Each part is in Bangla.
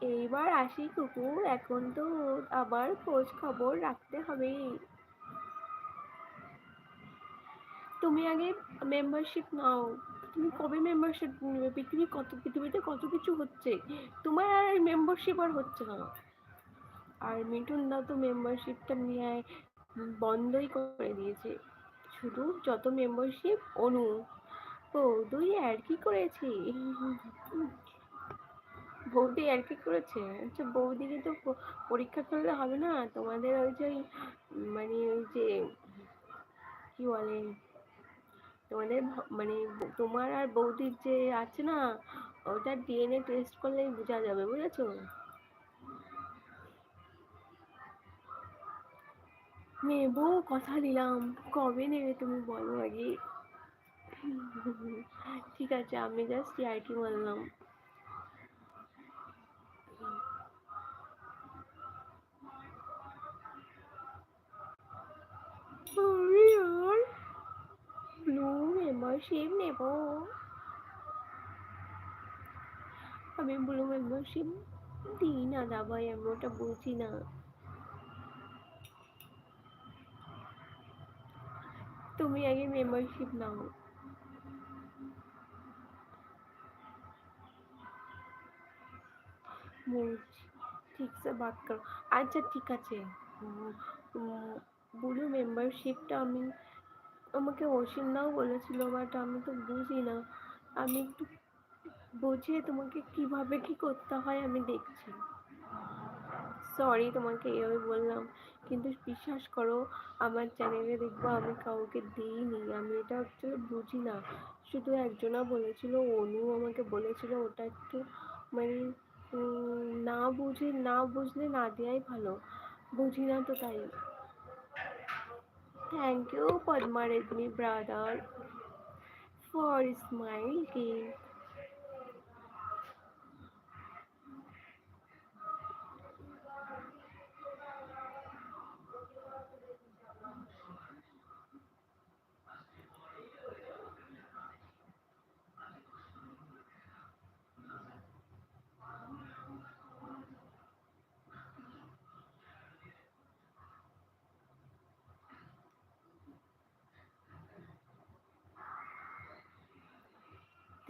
এইবার আসি কুকুর, এখন তো আবার খোঁজ খবর রাখতে হবে। তুমি আগে মেম্বারশিপ নাও। তুমি কবে মেম্বারশিপ নেবে? পৃথিবী কত, পৃথিবীতে কত কিছু হচ্ছে? তোমার আর মেম্বারশিপ আর হচ্ছে না। আর মিঠুন দা তো মেম্বারশিপটা নিয়ে বন্ধই করে দিয়েছে। শুধু যত মেম্বারশিপ অনু। ও দুই আর কি করেছি বৌদি আর কি করেছে? আচ্ছা বৌদিকে তো পরীক্ষা করলে হবে না? তোমাদের ওই যে মানে ওই যে, কি বলে? তোমাদের মানে তোমার আর বৌদির যে আছে না, ওটা ডিএনএ টেস্ট করলেই বোঝা যাবে, বুঝেছ? নেব, কথা দিলাম। কবে নেবে তুমি বলো আগে? ঠিক আছে, আমি জাস্ট ইয়ার্কি বললাম। মেম্বারশিপ নেব। আমি ব্লু মেম্বারশিপ দিই না দাবাই আমি ওটা বুঝি না। তুমি আগে মেম্বারশিপ নাও। ঠিক সে বাত করো আচ্ছা ঠিক আছে। ব্লু মেম্বারশিপটা আমি আমাকে অসীম অসীমদাও বলেছিল, বাট আমি তো বুঝি না। আমি একটু বুঝিয়ে তোমাকে কীভাবে কি করতে হয়, আমি দেখছি। সরি তোমাকে এভাবে বললাম। কিন্তু বিশ্বাস করো, আমার চ্যানেলে দেখব, আমি কাউকে দিইনি। আমি এটা অ্যাকচুয়ালি বুঝি না। শুধু একজনা বলেছিল, অনু আমাকে বলেছিল, ওটা একটু মানে না বুঝে, না বুঝলে না দেওয়াই ভালো। বুঝি না তো তাই। Thank you, Padma brother, for smiling.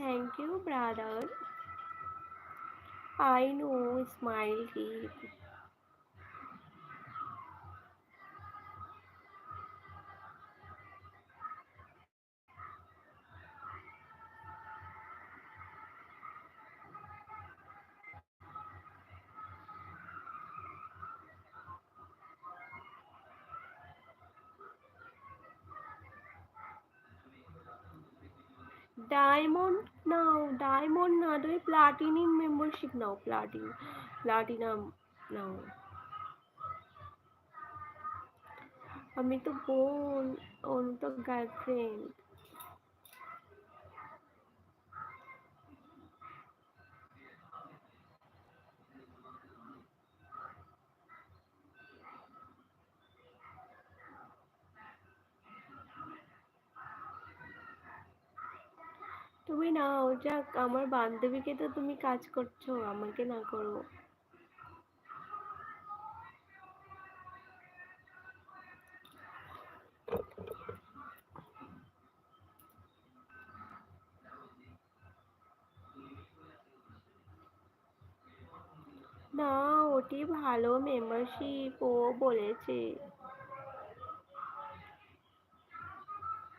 Thank you, brother. I know, smile keep. Diamond now diamond না তুমি প্লাটিনিম মেম্বারশিপ নাও প্লাটিন প্লাটিনাম নাও। আমি তো বোন অন্ত গার্লফ্রেন্ড তুমি নাও, যাক, আমার বান্ধবীকে তো তুমি কাজ করছ, আমাকে না করো। না, ওটি ভালো মেম্বারশিপ ও বলেছে।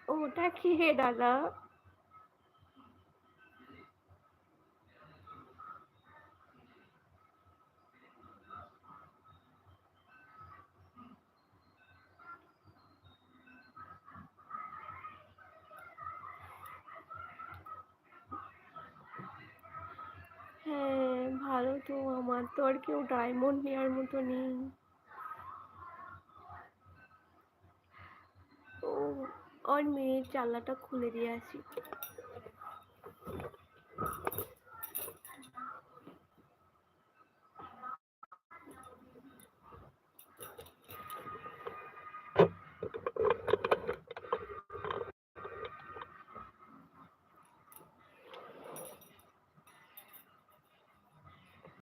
ওটা কি, দাদা হ্যাঁ ভালো তো আমার তো আর কেউ ডায়মন্ড নেওয়ার মতো নেই। ও, আর মেয়ের চাল্লাটা খুলে দিয়ে আসি।